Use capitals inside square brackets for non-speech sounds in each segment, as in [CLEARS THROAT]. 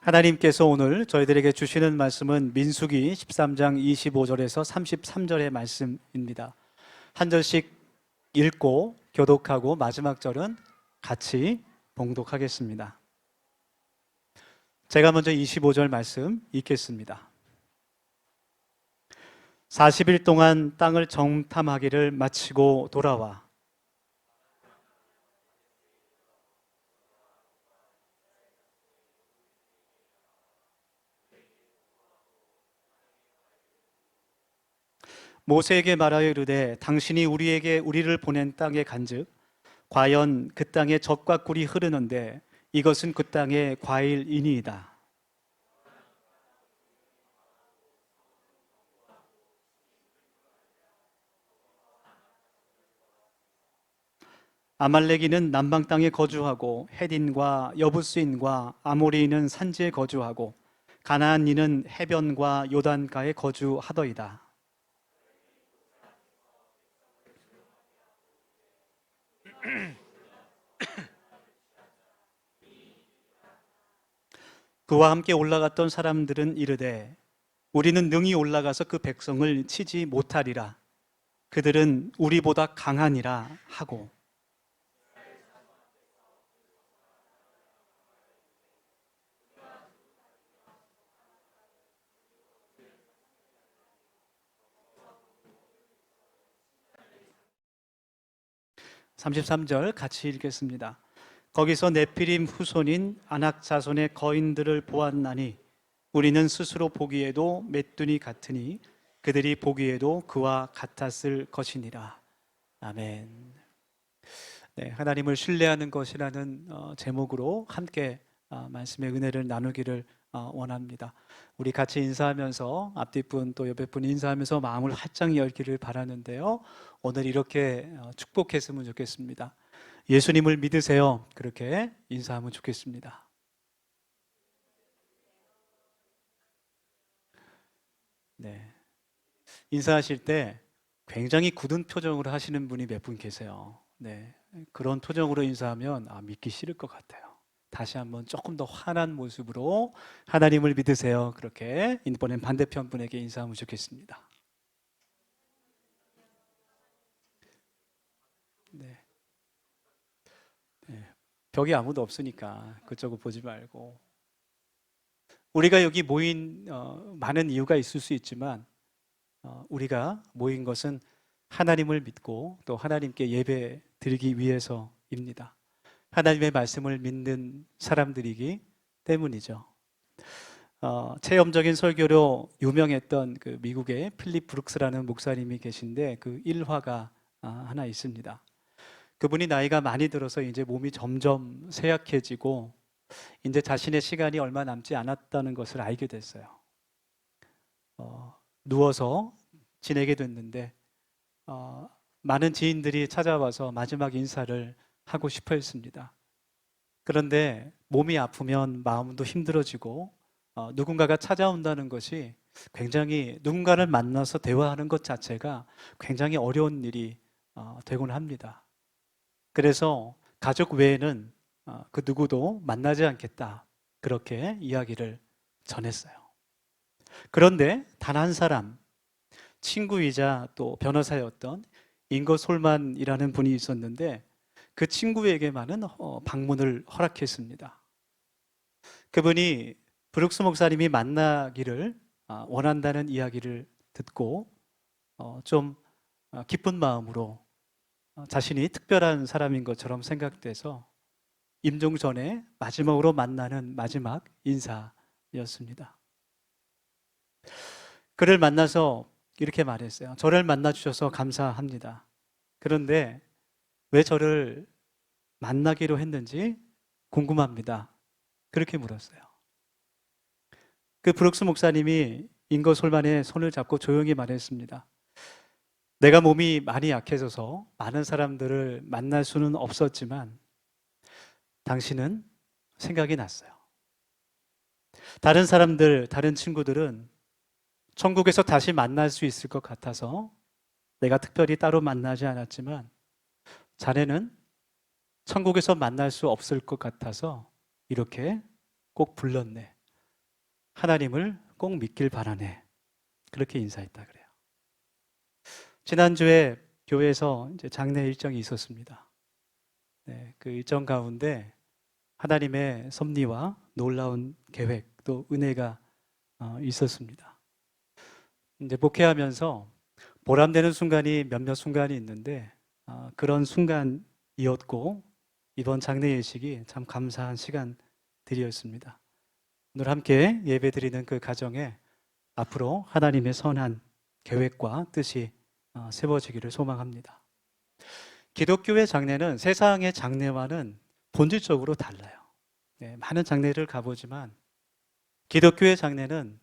하나님께서 오늘 저희들에게 주시는 말씀은 민수기 13장 25절에서 33절의 말씀입니다. 한 절씩 읽고 교독하고 마지막 절은 같이 봉독하겠습니다. 제가 먼저 25절 말씀 읽겠습니다. 40일 동안 땅을 정탐하기를 마치고 돌아와 모세에게 말하여 이르되 당신이 우리에게 우리를 보낸 땅에 간즉 과연 그 땅에 젖과 꿀이 흐르는데 이것은 그 땅의 과일이니이다. 아말렉이는 남방 땅에 거주하고 헤딘과 여부스인과 아모리인은 산지에 거주하고 가나안인은 해변과 요단가에 거주하더이다. [CLEARS THROAT] 그와 함께 올라갔던 사람들은 이르되 우리는 능히 올라가서 그 백성을 치지 못하리라. 그들은 우리보다 강하니라 하고 33절 같이 읽겠습니다. 거기서 네피림 후손인 아낙 자손의 거인들을 보았나니 우리는 스스로 보기에도 메뚜니 같으니 그들이 보기에도 그와 같았을 것이니라. 아멘. 네, 하나님을 신뢰하는 것이라는 어, 제목으로 함께 어, 말씀의 은혜를 나누기를 어, 원합니다. 우리 같이 인사하면서 앞뒤 분또 옆에 분 인사하면서 마음을 활짝 열기를 바라는데요. 오늘 이렇게 어, 축복했으면 좋겠습니다. 예수님을 믿으세요. 그렇게 인사하면 좋겠습니다. 네. 인사하실 때 굉장히 굳은 표정으로 하시는 분이 몇 분 계세요. 네. 그런 표정으로 인사하면 아, 믿기 싫을 것 같아요. 다시 한번 조금 더 환한 모습으로 하나님을 믿으세요. 그렇게 이번엔 반대편 분에게 인사하면 좋겠습니다. 네. 네. 벽에 아무도 없으니까 그쪽을 보지 말고 우리가 여기 모인 어, 많은 이유가 있을 수 있지만 어, 우리가 모인 것은 하나님을 믿고 또 하나님께 예배 드리기 위해서입니다. 하나님의 말씀을 믿는 사람들이기 때문이죠. 어, 체험적인 설교로 유명했던 그 미국의 필립 브룩스라는 목사님이 계신데 그 일화가 아, 하나 있습니다. 그분이 나이가 많이 들어서 이제 몸이 점점 쇠약해지고 이제 자신의 시간이 얼마 남지 않았다는 것을 알게 됐어요. 어, 누워서 지내게 됐는데 어, 많은 지인들이 찾아와서 마지막 인사를 하고 싶어 했습니다. 그런데 몸이 아프면 마음도 힘들어지고 어, 누군가가 찾아온다는 것이 굉장히 누군가를 만나서 대화하는 것 자체가 굉장히 어려운 일이 어, 되곤 합니다. 그래서 가족 외에는 어, 그 누구도 만나지 않겠다. 그렇게 이야기를 전했어요. 그런데 단 한 사람, 친구이자 또 변호사였던 잉거 솔만이라는 분이 있었는데 그 친구에게만은 어, 방문을 허락했습니다. 그분이 브룩스 목사님이 만나기를 아, 원한다는 이야기를 듣고 어, 좀 어, 기쁜 마음으로 자신이 특별한 사람인 것처럼 생각돼서 임종 전에 마지막으로 만나는 마지막 인사였습니다. 그를 만나서 이렇게 말했어요. 저를 만나 주셔서 감사합니다. 그런데 왜 저를 만나기로 했는지 궁금합니다. 그렇게 물었어요. 그 브룩스 목사님이 인거 솔만의 손을 잡고 조용히 말했습니다. 내가 몸이 많이 약해져서 많은 사람들을 만날 수는 없었지만 당신은 생각이 났어요. 다른 사람들, 다른 친구들은 천국에서 다시 만날 수 있을 것 같아서 내가 특별히 따로 만나지 않았지만 자네는 천국에서 만날 수 없을 것 같아서 이렇게 꼭 불렀네. 하나님을 꼭 믿길 바라네. 그렇게 인사했다 그래요. 지난주에 교회에서 이제 장례 일정이 있었습니다. 네, 그 일정 가운데 하나님의 섭리와 놀라운 계획 또 은혜가 어, 있었습니다. 이제 목회하면서 보람되는 순간이 몇몇 순간이 있는데 어, 그런 순간이었고 이번 장례 예식이 참 감사한 시간들이었습니다. 오늘 함께 예배드리는 그 가정에 앞으로 하나님의 선한 계획과 뜻이 어, 세워지기를 소망합니다. 기독교의 장례는 세상의 장례와는 본질적으로 달라요. 네, 많은 장례를 가보지만 기독교의 장례는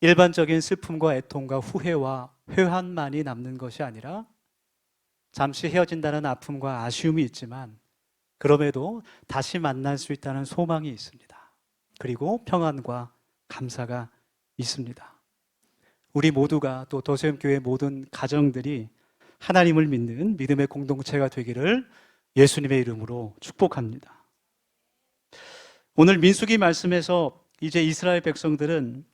일반적인 슬픔과 애통과 후회와 회한만이 남는 것이 아니라 잠시 헤어진다는 아픔과 아쉬움이 있지만 그럼에도 다시 만날 수 있다는 소망이 있습니다. 그리고 평안과 감사가 있습니다. 우리 모두가 또 도세움 교회 모든 가정들이 하나님을 믿는 믿음의 공동체가 되기를 예수님의 이름으로 축복합니다. 오늘 민수기 말씀에서 이제 이스라엘 백성들은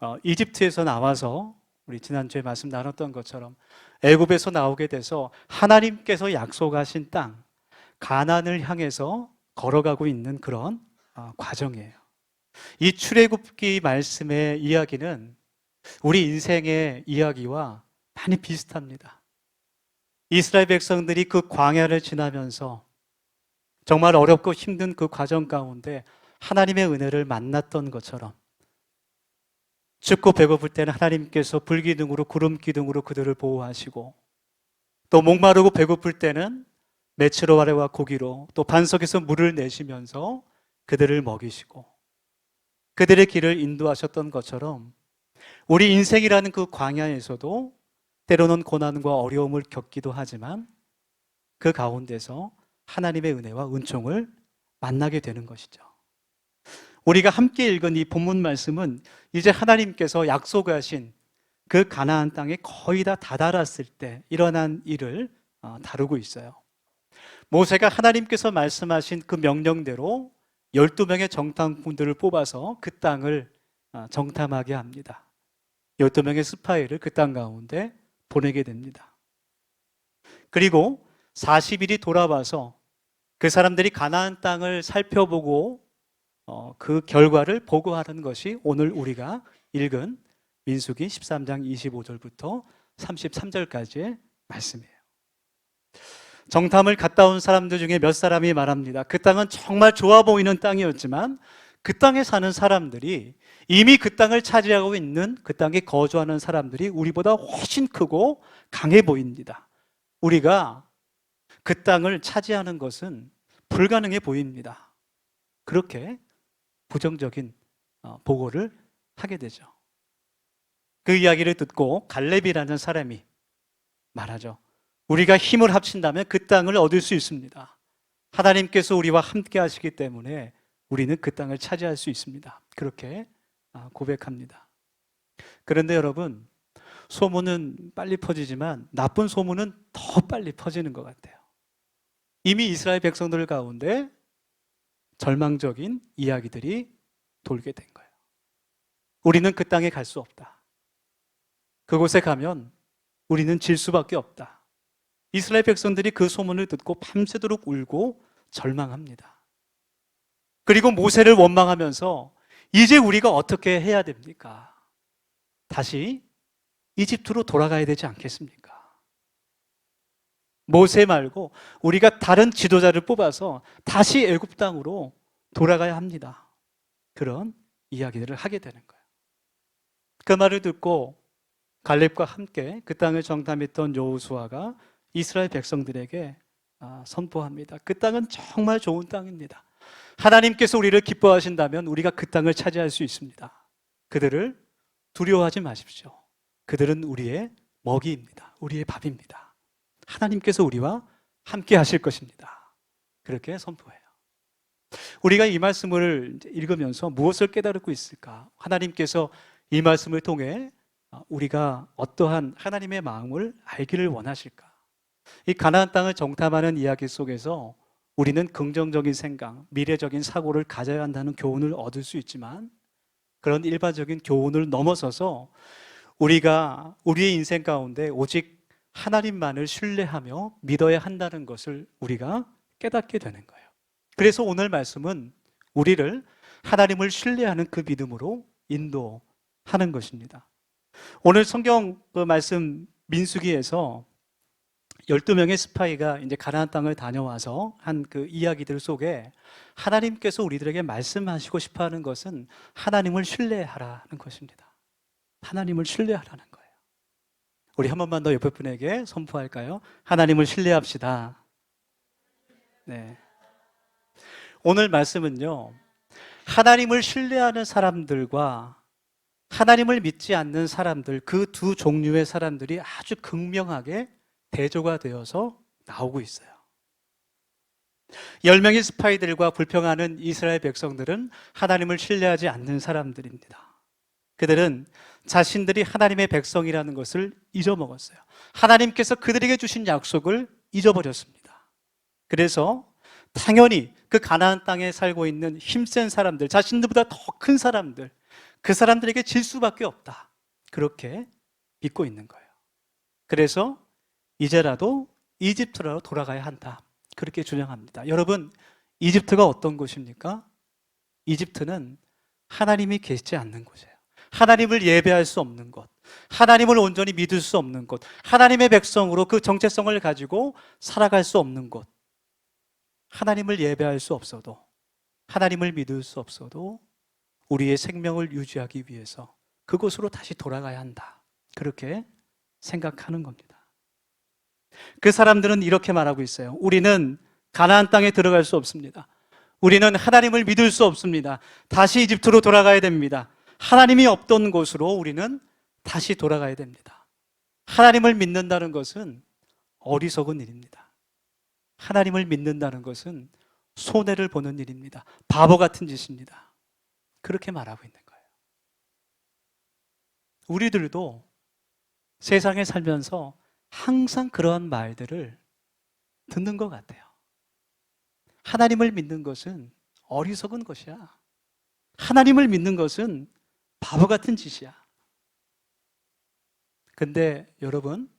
어, 이집트에서 나와서 우리 지난주에 말씀 나눴던 것처럼 애굽에서 나오게 돼서 하나님께서 약속하신 땅 가나안을 향해서 걸어가고 있는 그런 어, 과정이에요. 이 출애굽기 말씀의 이야기는 우리 인생의 이야기와 많이 비슷합니다. 이스라엘 백성들이 그 광야를 지나면서 정말 어렵고 힘든 그 과정 가운데 하나님의 은혜를 만났던 것처럼 춥고 배고플 때는 하나님께서 불기둥으로 구름 기둥으로 그들을 보호하시고 또 목마르고 배고플 때는 메추로 아래와 고기로 또 반석에서 물을 내시면서 그들을 먹이시고 그들의 길을 인도하셨던 것처럼 우리 인생이라는 그 광야에서도 때로는 고난과 어려움을 겪기도 하지만 그 가운데서 하나님의 은혜와 은총을 만나게 되는 것이죠. 우리가 함께 읽은 이 본문 말씀은 이제 하나님께서 약속하신 그 가나안 땅에 거의 다 다다랐을 때 일어난 일을 어, 다루고 있어요. 모세가 하나님께서 말씀하신 그 명령대로 12명의 정탐꾼들을 뽑아서 그 땅을 어, 정탐하게 합니다. 12명의 스파이를 그 땅 가운데 보내게 됩니다. 그리고 40일이 돌아와서 그 사람들이 가나안 땅을 살펴보고 어, 그 결과를 보고하는 것이 오늘 우리가 읽은 민수기 13장 25절부터 33절까지의 말씀이에요. 정탐을 갔다 온 사람들 중에 몇 사람이 말합니다. 그 땅은 정말 좋아 보이는 땅이었지만 그 땅에 사는 사람들이 이미 그 땅을 차지하고 있는 그 땅에 거주하는 사람들이 우리보다 훨씬 크고 강해 보입니다. 우리가 그 땅을 차지하는 것은 불가능해 보입니다. 그렇게 부정적인 어, 보고를 하게 되죠. 그 이야기를 듣고 갈렙이라는 사람이 말하죠. 우리가 힘을 합친다면 그 땅을 얻을 수 있습니다. 하나님께서 우리와 함께 하시기 때문에 우리는 그 땅을 차지할 수 있습니다. 그렇게 아, 고백합니다. 그런데 여러분, 소문은 빨리 퍼지지만 나쁜 소문은 더 빨리 퍼지는 것 같아요. 이미 이스라엘 백성들 가운데 절망적인 이야기들이 돌게 된 거예요. 우리는 그 땅에 갈 수 없다. 그곳에 가면 우리는 질 수밖에 없다. 이스라엘 백성들이 그 소문을 듣고 밤새도록 울고 절망합니다. 그리고 모세를 원망하면서 이제 우리가 어떻게 해야 됩니까? 다시 이집트로 돌아가야 되지 않겠습니까? 모세 말고 우리가 다른 지도자를 뽑아서 다시 애굽 땅으로 돌아가야 합니다. 그런 이야기들을 하게 되는 거예요. 그 말을 듣고 갈렙과 함께 그 땅을 정탐했던 여호수아가 이스라엘 백성들에게 아, 선포합니다. 그 땅은 정말 좋은 땅입니다. 하나님께서 우리를 기뻐하신다면 우리가 그 땅을 차지할 수 있습니다. 그들을 두려워하지 마십시오. 그들은 우리의 먹이입니다. 우리의 밥입니다. 하나님께서 우리와 함께 하실 것입니다. 그렇게 선포해요. 우리가 이 말씀을 읽으면서 무엇을 깨달고 있을까? 하나님께서 이 말씀을 통해 우리가 어떠한 하나님의 마음을 알기를 원하실까? 이 가나안 땅을 정탐하는 이야기 속에서 우리는 긍정적인 생각, 미래적인 사고를 가져야 한다는 교훈을 얻을 수 있지만 그런 일반적인 교훈을 넘어서서 우리가 우리의 인생 가운데 오직 하나님만을 신뢰하며 믿어야 한다는 것을 우리가 깨닫게 되는 거예요. 그래서 오늘 말씀은 우리를 하나님을 신뢰하는 그 믿음으로 인도하는 것입니다. 오늘 성경 그 말씀 민수기에서 12명의 스파이가 이제 가나안 땅을 다녀와서 한 그 이야기들 속에 하나님께서 우리들에게 말씀하시고 싶어 하는 것은 하나님을 신뢰하라는 것입니다. 하나님을 신뢰하라는 거예요. 우리 한 번만 더 옆에 분에게 선포할까요? 하나님을 신뢰합시다. 네. 오늘 말씀은요. 하나님을 신뢰하는 사람들과 하나님을 믿지 않는 사람들 그 두 종류의 사람들이 아주 극명하게 대조가 되어서 나오고 있어요. 열 명의 스파이들과 불평하는 이스라엘 백성들은 하나님을 신뢰하지 않는 사람들입니다. 그들은 자신들이 하나님의 백성이라는 것을 잊어먹었어요. 하나님께서 그들에게 주신 약속을 잊어버렸습니다. 그래서 당연히 그 가나안 땅에 살고 있는 힘센 사람들, 자신들보다 더 큰 사람들, 그 사람들에게 질 수밖에 없다. 그렇게 믿고 있는 거예요. 그래서 이제라도 이집트로 돌아가야 한다. 그렇게 주장합니다. 여러분, 이집트가 어떤 곳입니까? 이집트는 하나님이 계시지 않는 곳이에요. 하나님을 예배할 수 없는 곳, 하나님을 온전히 믿을 수 없는 곳, 하나님의 백성으로 그 정체성을 가지고 살아갈 수 없는 곳, 하나님을 예배할 수 없어도, 하나님을 믿을 수 없어도 우리의 생명을 유지하기 위해서 그곳으로 다시 돌아가야 한다. 그렇게 생각하는 겁니다. 그 사람들은 이렇게 말하고 있어요. 우리는 가나안 땅에 들어갈 수 없습니다. 우리는 하나님을 믿을 수 없습니다. 다시 이집트로 돌아가야 됩니다. 하나님이 없던 곳으로 우리는 다시 돌아가야 됩니다. 하나님을 믿는다는 것은 어리석은 일입니다. 하나님을 믿는다는 것은 손해를 보는 일입니다. 바보 같은 짓입니다. 그렇게 말하고 있는 거예요. 우리들도 세상에 살면서 항상 그러한 말들을 듣는 것 같아요. 하나님을 믿는 것은 어리석은 것이야. 하나님을 믿는 것은 바보 같은 짓이야. 근데 여러분,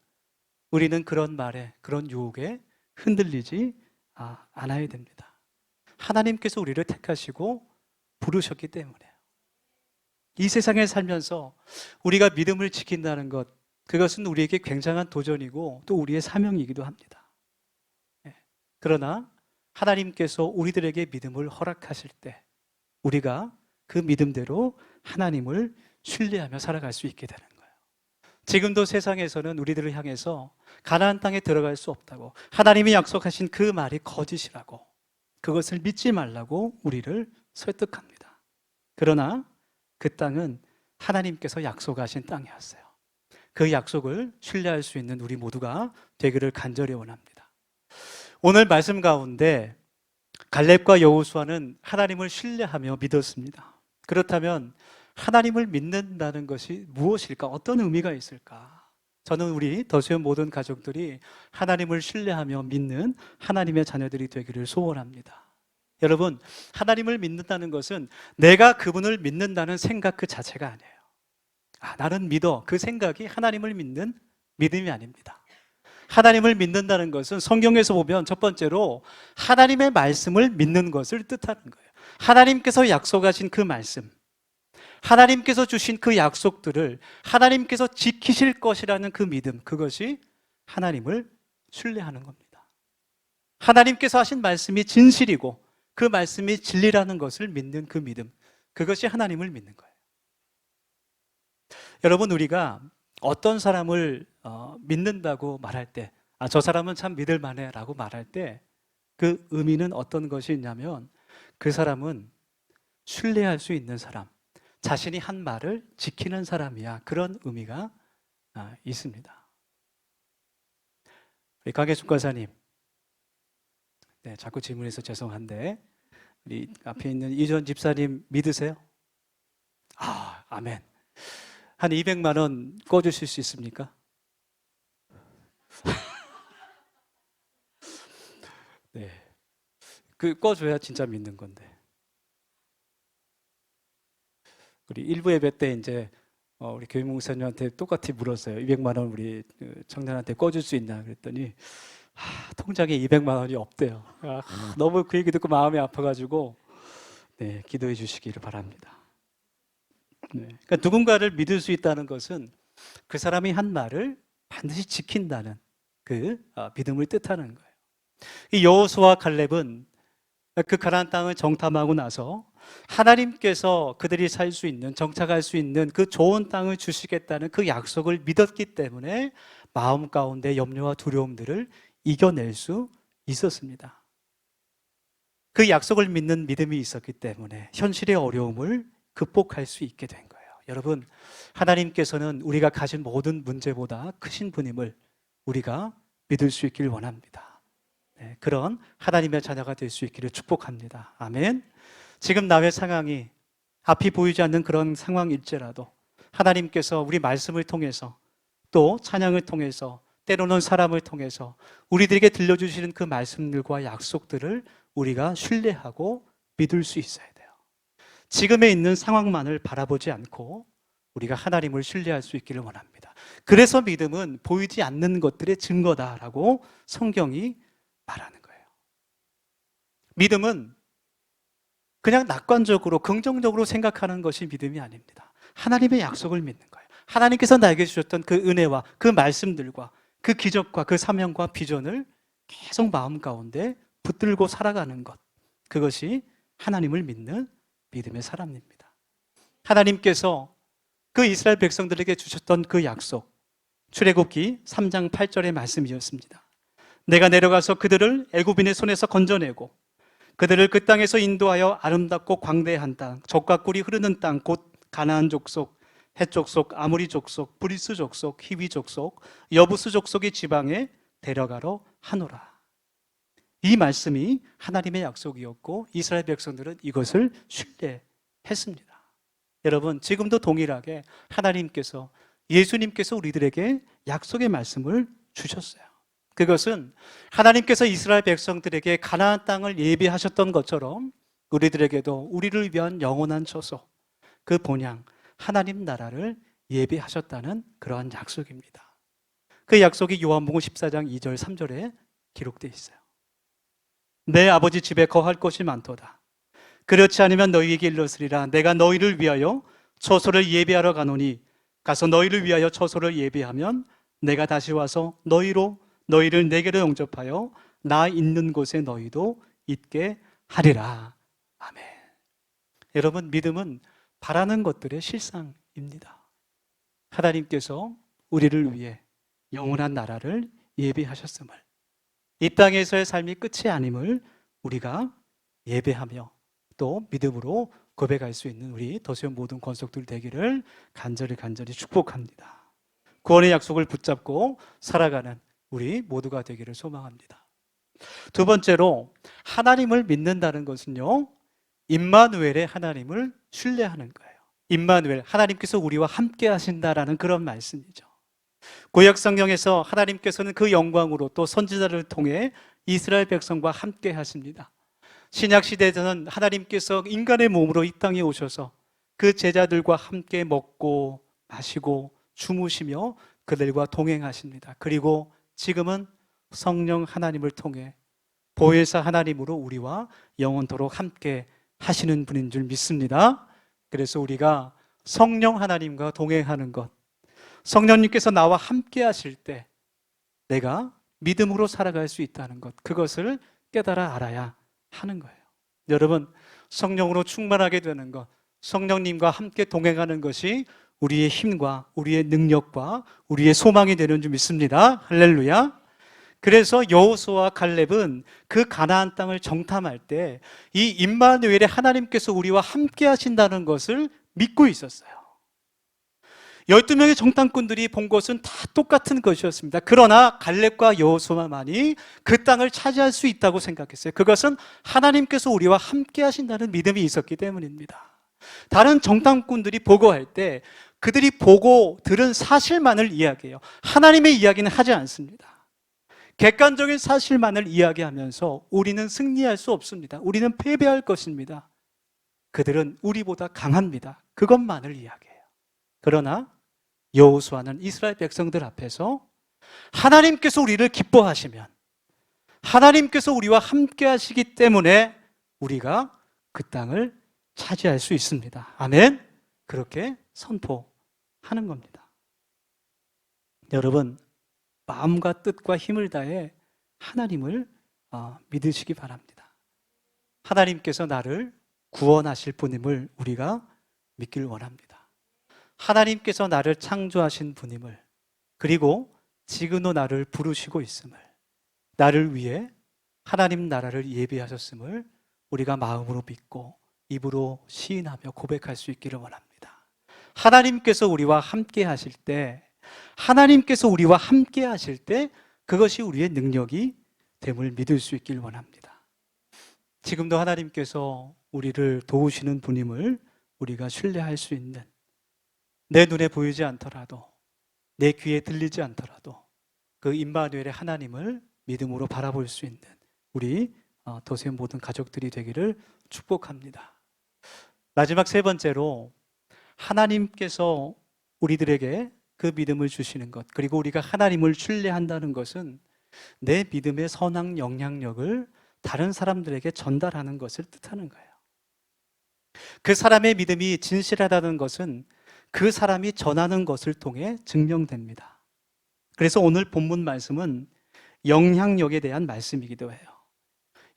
우리는 그런 말에, 그런 유혹에 흔들리지 아, 않아야 됩니다. 하나님께서 우리를 택하시고 부르셨기 때문에요. 이 세상에 살면서 우리가 믿음을 지킨다는 것, 그것은 우리에게 굉장한 도전이고 또 우리의 사명이기도 합니다. 예. 그러나 하나님께서 우리들에게 믿음을 허락하실 때 우리가 그 믿음대로 하나님을 신뢰하며 살아갈 수 있게 되는 거예요. 지금도 세상에서는 우리들을 향해서 가나안 땅에 들어갈 수 없다고 하나님이 약속하신 그 말이 거짓이라고 그것을 믿지 말라고 우리를 설득합니다. 그러나 그 땅은 하나님께서 약속하신 땅이었어요. 그 약속을 신뢰할 수 있는 우리 모두가 되기를 간절히 원합니다. 오늘 말씀 가운데 갈렙과 여호수아는 하나님을 신뢰하며 믿었습니다. 그렇다면 하나님을 믿는다는 것이 무엇일까? 어떤 의미가 있을까? 저는 우리 더수연 모든 가족들이 하나님을 신뢰하며 믿는 하나님의 자녀들이 되기를 소원합니다. 여러분, 하나님을 믿는다는 것은 내가 그분을 믿는다는 생각 그 자체가 아니에요. 아, 나는 믿어. 그 생각이 하나님을 믿는 믿음이 아닙니다. 하나님을 믿는다는 것은 성경에서 보면 첫 번째로 하나님의 말씀을 믿는 것을 뜻하는 거예요. 하나님께서 약속하신 그 말씀, 하나님께서 주신 그 약속들을 하나님께서 지키실 것이라는 그 믿음, 그것이 하나님을 신뢰하는 겁니다. 하나님께서 하신 말씀이 진실이고 그 말씀이 진리라는 것을 믿는 그 믿음, 그것이 하나님을 믿는 거예요. 여러분 우리가 어떤 사람을 어, 믿는다고 말할 때, 아, 저 사람은 참 믿을 만해 라고 말할 때 그 의미는 어떤 것이 있냐면 그 사람은 신뢰할 수 있는 사람, 자신이 한 말을 지키는 사람이야. 그런 의미가 아, 있습니다. 우리 강혜숙 권사님, 네, 자꾸 질문해서 죄송한데 우리 앞에 있는 이전 집사님 믿으세요? 아, 아멘. 한 200만 원 꿔주실 수 있습니까? [LAUGHS] 네. 그 꿔줘야 진짜 믿는 건데. 우리 일부 예배 때 이제 어, 우리 교육 목사님한테 똑같이 물었어요. 200만 원 우리 그 청년한테 꿔줄 수 있나 그랬더니 하, 통장에 200만 원이 없대요. 아, 너무 그 얘기 듣고 마음이 아파가지고 네, 기도해 주시기를 바랍니다. 네, 그러니까 누군가를 믿을 수 있다는 것은 그 사람이 한 말을 반드시 지킨다는 그 어, 믿음을 뜻하는 거예요. 이 여호수아 칼렙은 그 가나안 땅을 정탐하고 나서 하나님께서 그들이 살 수 있는 정착할 수 있는 그 좋은 땅을 주시겠다는 그 약속을 믿었기 때문에 마음 가운데 염려와 두려움들을 이겨낼 수 있었습니다. 그 약속을 믿는 믿음이 있었기 때문에 현실의 어려움을 극복할 수 있게 된 거예요. 여러분, 하나님께서는 우리가 가진 모든 문제보다 크신 분임을 우리가 믿을 수 있기를 원합니다. 네, 그런 하나님의 자녀가 될 수 있기를 축복합니다. 아멘. 지금 나의 상황이 앞이 보이지 않는 그런 상황일지라도 하나님께서 우리 말씀을 통해서 또 찬양을 통해서 때로는 사람을 통해서 우리들에게 들려주시는 그 말씀들과 약속들을 우리가 신뢰하고 믿을 수 있어야 돼요. 지금에 있는 상황만을 바라보지 않고 우리가 하나님을 신뢰할 수 있기를 원합니다. 그래서 믿음은 보이지 않는 것들의 증거다라고 성경이 말하는 거예요. 믿음은 그냥 낙관적으로 긍정적으로 생각하는 것이 믿음이 아닙니다. 하나님의 약속을 믿는 거예요. 하나님께서 나에게 주셨던 그 은혜와 그 말씀들과 그 기적과 그 사명과 비전을 계속 마음 가운데 붙들고 살아가는 것. 그것이 하나님을 믿는 믿음의 사람입니다. 하나님께서 그 이스라엘 백성들에게 주셨던 그 약속. 출애굽기 3장 8절의 말씀이었습니다. 내가 내려가서 그들을 애굽인의 손에서 건져내고 그들을 그 땅에서 인도하여 아름답고 광대한 땅, 적과 꿀이 흐르는 땅, 곧 가나안 족속, 헷 족속, 아무리 족속, 브리스 족속, 히위 족속, 여부스 족속의 지방에 데려가러 하노라. 이 말씀이 하나님의 약속이었고 이스라엘 백성들은 이것을 신뢰했습니다. 여러분, 지금도 동일하게 하나님께서 예수님께서 우리들에게 약속의 말씀을 주셨어요. 그것은 하나님께서 이스라엘 백성들에게 가나안 땅을 예비하셨던 것처럼 우리들에게도 우리를 위한 영원한 처소, 그 본향, 하나님 나라를 예비하셨다는 그러한 약속입니다. 그 약속이 요한복음 14장 2절 3절에 기록되어 있어요. 내 아버지 집에 거할 곳이 많도다. 그렇지 않으면 너희에게 일러으리라 내가 너희를 위하여 처소를 예비하러 가노니 가서 너희를 위하여 처소를 예비하면 내가 다시 와서 너희로 너희를 내게로 영접하여 나 있는 곳에 너희도 있게 하리라. 아멘. 여러분 믿음은 바라는 것들의 실상입니다. 하나님께서 우리를 위해 영원한 나라를 예비하셨음을 이 땅에서의 삶이 끝이 아님을 우리가 예배하며 또 믿음으로 고백할 수 있는 우리 더수연 모든 권속들 되기를 간절히 간절히 축복합니다. 구원의 약속을 붙잡고 살아가는 우리 모두가 되기를 소망합니다. 두 번째로 하나님을 믿는다는 것은요. 임마누엘의 하나님을 신뢰하는 거예요. 임마누엘 하나님께서 우리와 함께 하신다라는 그런 말씀이죠. 구약 성경에서 하나님께서는 그 영광으로 또 선지자를 통해 이스라엘 백성과 함께 하십니다. 신약 시대에서는 하나님께서 인간의 몸으로 이 땅에 오셔서 그 제자들과 함께 먹고 마시고 주무시며 그들과 동행하십니다. 그리고 지금은 성령 하나님을 통해 보혜사 하나님으로 우리와 영원토록 함께 하시는 분인 줄 믿습니다. 그래서 우리가 성령 하나님과 동행하는 것, 성령님께서 나와 함께 하실 때 내가 믿음으로 살아갈 수 있다는 것, 그것을 깨달아 알아야 하는 거예요. 여러분, 성령으로 충만하게 되는 것, 성령님과 함께 동행하는 것이 우리의 힘과 우리의 능력과 우리의 소망이 되는 줄 믿습니다. 할렐루야. 그래서 여호수와 갈렙은 그 가나안 땅을 정탐할 때 이 임마누엘의 하나님께서 우리와 함께 하신다는 것을 믿고 있었어요. 12명의 정탐꾼들이 본 것은 다 똑같은 것이었습니다. 그러나 갈렙과 여호수아만이 그 땅을 차지할 수 있다고 생각했어요. 그것은 하나님께서 우리와 함께 하신다는 믿음이 있었기 때문입니다. 다른 정탐꾼들이 보고할 때 그들이 보고 들은 사실만을 이야기해요. 하나님의 이야기는 하지 않습니다. 객관적인 사실만을 이야기하면서 우리는 승리할 수 없습니다. 우리는 패배할 것입니다. 그들은 우리보다 강합니다. 그것만을 이야기해요. 그러나 여호수아는 이스라엘 백성들 앞에서 하나님께서 우리를 기뻐하시면 하나님께서 우리와 함께 하시기 때문에 우리가 그 땅을 차지할 수 있습니다. 아멘. 그렇게 선포하는 겁니다. 여러분, 마음과 뜻과 힘을 다해 하나님을 어, 믿으시기 바랍니다. 하나님께서 나를 구원하실 분임을 우리가 믿길 원합니다. 하나님께서 나를 창조하신 분임을 그리고 지금도 나를 부르시고 있음을 나를 위해 하나님 나라를 예비하셨음을 우리가 마음으로 믿고 입으로 시인하며 고백할 수 있기를 원합니다. 하나님께서 우리와 함께 하실 때 하나님께서 우리와 함께 하실 때 그것이 우리의 능력이 됨을 믿을 수 있길 원합니다. 지금도 하나님께서 우리를 도우시는 분임을 우리가 신뢰할 수 있는 내 눈에 보이지 않더라도 내 귀에 들리지 않더라도 그 임마누엘의 하나님을 믿음으로 바라볼 수 있는 우리 어, 도세 모든 가족들이 되기를 축복합니다. 마지막 세 번째로 하나님께서 우리들에게 그 믿음을 주시는 것 그리고 우리가 하나님을 신뢰한다는 것은 내 믿음의 선한 영향력을 다른 사람들에게 전달하는 것을 뜻하는 거예요. 그 사람의 믿음이 진실하다는 것은 그 사람이 전하는 것을 통해 증명됩니다. 그래서 오늘 본문 말씀은 영향력에 대한 말씀이기도 해요.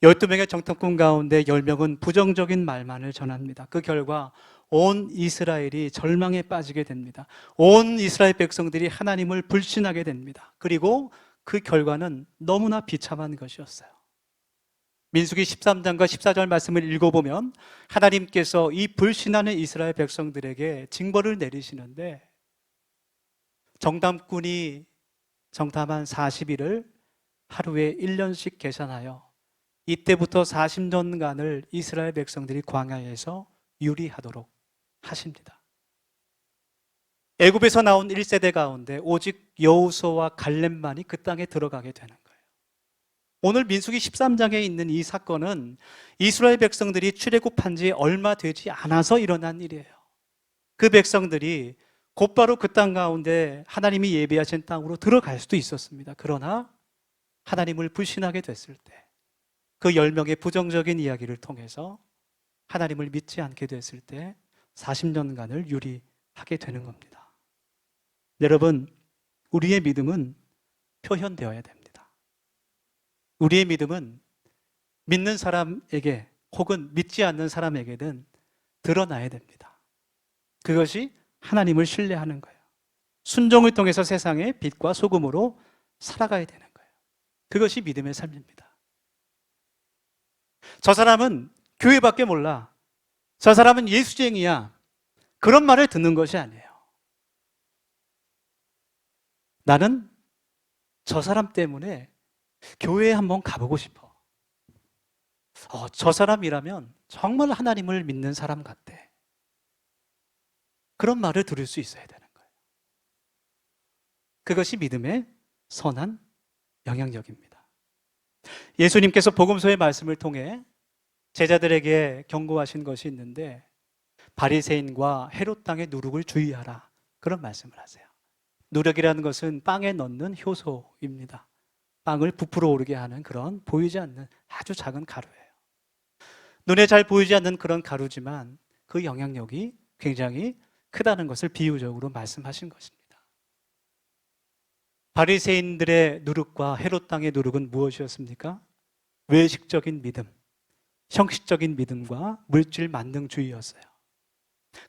12명의 정탐꾼 가운데 10명은 부정적인 말만을 전합니다. 그 결과 온 이스라엘이 절망에 빠지게 됩니다. 온 이스라엘 백성들이 하나님을 불신하게 됩니다. 그리고 그 결과는 너무나 비참한 것이었어요. 민수기 13장과 14절 말씀을 읽어보면 하나님께서 이 불신하는 이스라엘 백성들에게 징벌을 내리시는데 정탐꾼이 정탐한 40일을 하루에 1년씩 계산하여 이때부터 40년간을 이스라엘 백성들이 광야에서 유리하도록 하십니다. 애굽에서 나온 1세대 가운데 오직 여호수아와 갈렙만이 그 땅에 들어가게 되는 거예요. 오늘 민수기 13장에 있는 이 사건은 이스라엘 백성들이 출애굽한 지 얼마 되지 않아서 일어난 일이에요. 그 백성들이 곧바로 그 땅 가운데 하나님이 예비하신 땅으로 들어갈 수도 있었습니다. 그러나 하나님을 불신하게 됐을 때 그 열명의 부정적인 이야기를 통해서 하나님을 믿지 않게 됐을 때 40년간을 유리하게 되는 겁니다. 여러분, 우리의 믿음은 표현되어야 됩니다. 우리의 믿음은 믿는 사람에게 혹은 믿지 않는 사람에게는 드러나야 됩니다. 그것이 하나님을 신뢰하는 거예요. 순종을 통해서 세상의 빛과 소금으로 살아가야 되는 거예요. 그것이 믿음의 삶입니다. 저 사람은 교회밖에 몰라. 저 사람은 예수쟁이야. 그런 말을 듣는 것이 아니에요. 나는 저 사람 때문에 교회에 한번 가보고 싶어. 어, 저 사람이라면 정말 하나님을 믿는 사람 같대. 그런 말을 들을 수 있어야 되는 거예요. 그것이 믿음의 선한 영향력입니다. 예수님께서 복음서의 말씀을 통해 제자들에게 경고하신 것이 있는데 바리새인과 헤롯 땅의 누룩을 주의하라. 그런 말씀을 하세요. 누룩이라는 것은 빵에 넣는 효소입니다. 빵을 부풀어 오르게 하는 그런 보이지 않는 아주 작은 가루예요. 눈에 잘 보이지 않는 그런 가루지만 그 영향력이 굉장히 크다는 것을 비유적으로 말씀하신 것입니다. 바리새인들의 누룩과 헤롯 땅의 누룩은 무엇이었습니까? 외식적인 믿음, 형식적인 믿음과 물질 만능주의였어요.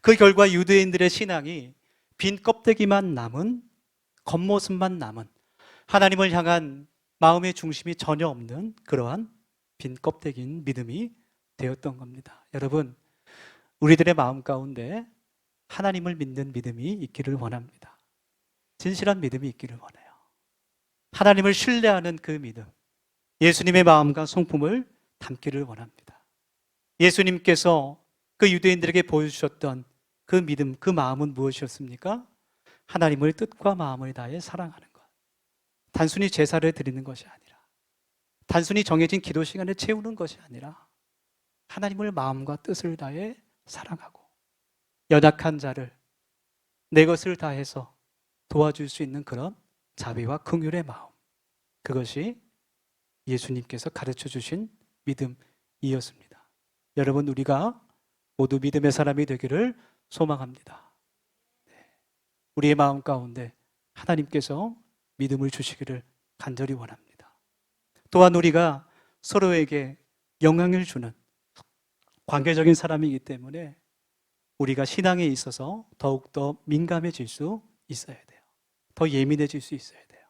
그 결과 유대인들의 신앙이 빈 껍데기만 남은 겉모습만 남은 하나님을 향한 마음의 중심이 전혀 없는 그러한 빈 껍데기인 믿음이 되었던 겁니다. 여러분, 우리들의 마음 가운데 하나님을 믿는 믿음이 있기를 원합니다. 진실한 믿음이 있기를 원해요. 하나님을 신뢰하는 그 믿음, 예수님의 마음과 성품을 담기를 원합니다. 예수님께서 그 유대인들에게 보여주셨던 그 믿음, 그 마음은 무엇이었습니까? 하나님을 뜻과 마음을 다해 사랑하는 것. 단순히 제사를 드리는 것이 아니라, 단순히 정해진 기도 시간을 채우는 것이 아니라, 하나님을 마음과 뜻을 다해 사랑하고, 연약한 자를 내 것을 다해서 도와줄 수 있는 그런 자비와 긍휼의 마음. 그것이 예수님께서 가르쳐 주신 믿음이었습니다. 여러분 우리가 모두 믿음의 사람이 되기를 소망합니다. 네. 우리의 마음 가운데 하나님께서 믿음을 주시기를 간절히 원합니다. 또한 우리가 서로에게 영향을 주는 관계적인 사람이기 때문에 우리가 신앙에 있어서 더욱더 민감해질 수 있어야 돼요. 더 예민해질 수 있어야 돼요.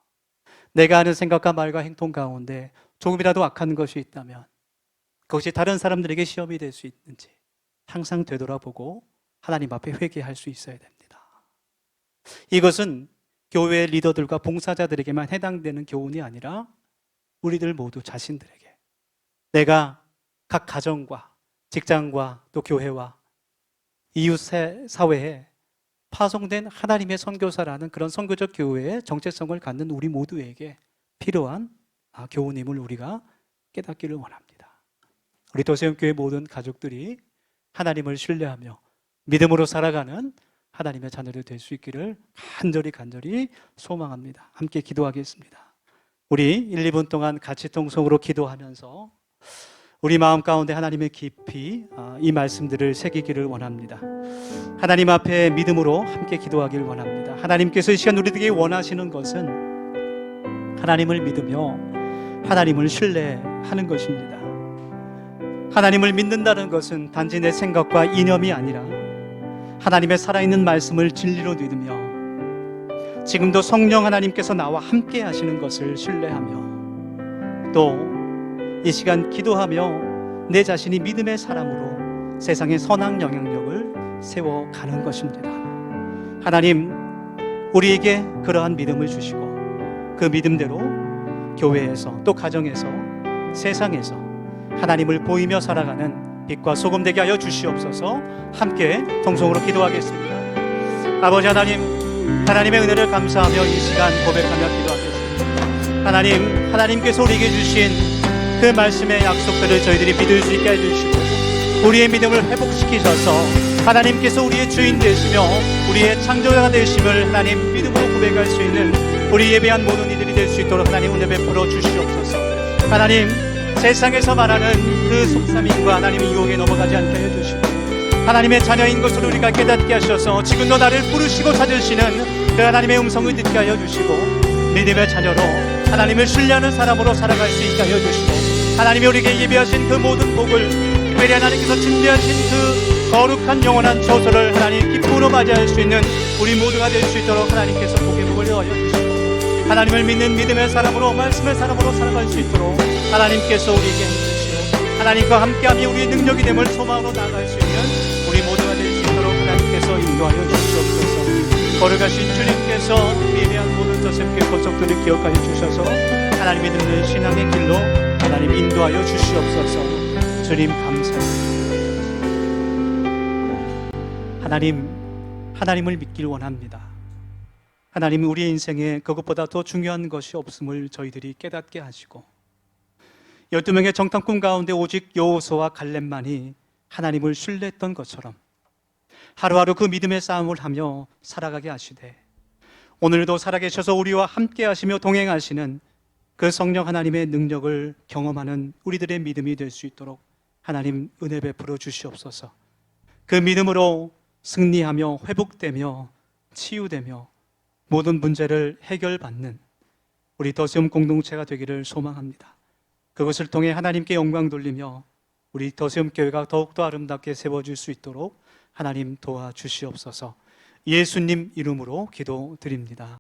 내가 하는 생각과 말과 행동 가운데 조금이라도 악한 것이 있다면 그것이 다른 사람들에게 시험이 될 수 있는지 항상 되돌아보고 하나님 앞에 회개할 수 있어야 됩니다. 이것은 교회 리더들과 봉사자들에게만 해당되는 교훈이 아니라 우리들 모두 자신들에게 내가 각 가정과 직장과 또 교회와 이웃 세- 사회에 파송된 하나님의 선교사라는 그런 선교적 교회의 정체성을 갖는 우리 모두에게 필요한 아, 교훈임을 우리가 깨닫기를 원합니다. 우리 도세움교회 모든 가족들이 하나님을 신뢰하며 믿음으로 살아가는 하나님의 자녀들 될 수 있기를 간절히 간절히 소망합니다. 함께 기도하겠습니다. 우리 1, 2분 동안 같이 통성으로 기도하면서 우리 마음 가운데 하나님의 깊이 아, 이 말씀들을 새기기를 원합니다. 하나님 앞에 믿음으로 함께 기도하기를 원합니다. 하나님께서 이 시간 우리들에게 원하시는 것은 하나님을 믿으며 하나님을 신뢰하는 것입니다. 하나님을 믿는다는 것은 단지 내 생각과 이념이 아니라 하나님의 살아있는 말씀을 진리로 믿으며 지금도 성령 하나님께서 나와 함께 하시는 것을 신뢰하며 또 이 시간 기도하며 내 자신이 믿음의 사람으로 세상의 선한 영향력을 세워가는 것입니다. 하나님, 우리에게 그러한 믿음을 주시고 그 믿음대로 교회에서 또 가정에서 세상에서 하나님을 보이며 살아가는 빛과 소금 되게 하여 주시옵소서 함께 통성으로 기도하겠습니다. 아버지 하나님, 하나님의 은혜를 감사하며 이 시간 고백하며 기도하겠습니다. 하나님, 하나님께서 우리에게 주신 그 말씀의 약속들을 저희들이 믿을 수 있게 해주시고 우리의 믿음을 회복시키셔서 하나님께서 우리의 주인 되시며 우리의 창조자가 되심을 하나님 믿음으로 고백할 수 있는 우리 예배한 모든 이들이 될 수 있도록 하나님 은혜 베풀어 주시옵소서 하나님 세상에서 말하는 그 속삼임과 하나님의 유혹에 넘어가지 않게 해주시고 하나님의 자녀인 것을 우리가 깨닫게 하셔서 지금도 나를 부르시고 찾으시는 그 하나님의 음성을 듣게 하여 주시고 믿음의 자녀로 하나님을 신뢰하는 사람으로 살아갈 수 있게 하여 주시고 하나님이 우리에게 예비하신 그 모든 복을 특별히 하나님께서 준비하신 그 거룩한 영원한 조서를 하나님 기쁨으로 맞이할 수 있는 우리 모두가 될 수 있도록 하나님께서 복의 복을 더하여 주시고 하나님을 믿는 믿음의 사람으로 말씀의 사람으로 살아갈 수 있도록 하나님께서 우리에게 해주시고 하나님과 함께함이 우리의 능력이 됨을 소망으로 나아갈 수 있는 우리 모두가 될 수 있도록 하나님께서 인도하여 주시옵소서. 걸어가신 주님께서 미래한 모든 저세의 고속들을 기억하여 주셔서 하나님이 듣는 신앙의 길로 하나님 인도하여 주시옵소서. 주님 감사합니다. 하나님 하나님을 믿길 원합니다 하나님 우리의 인생에 그것보다 더 중요한 것이 없음을 저희들이 깨닫게 하시고 12명의 정탐꾼 가운데 오직 여호수와 갈렙만이 하나님을 신뢰했던 것처럼 하루하루 그 믿음의 싸움을 하며 살아가게 하시되 오늘도 살아계셔서 우리와 함께 하시며 동행하시는 그 성령 하나님의 능력을 경험하는 우리들의 믿음이 될 수 있도록 하나님 은혜 베풀어 주시옵소서. 그 믿음으로 승리하며 회복되며 치유되며 모든 문제를 해결받는 우리 더시움 공동체가 되기를 소망합니다. 그것을 통해 하나님께 영광 돌리며 우리 더시움 교회가 더욱더 아름답게 세워질 수 있도록 하나님 도와주시옵소서. 예수님 이름으로 기도드립니다.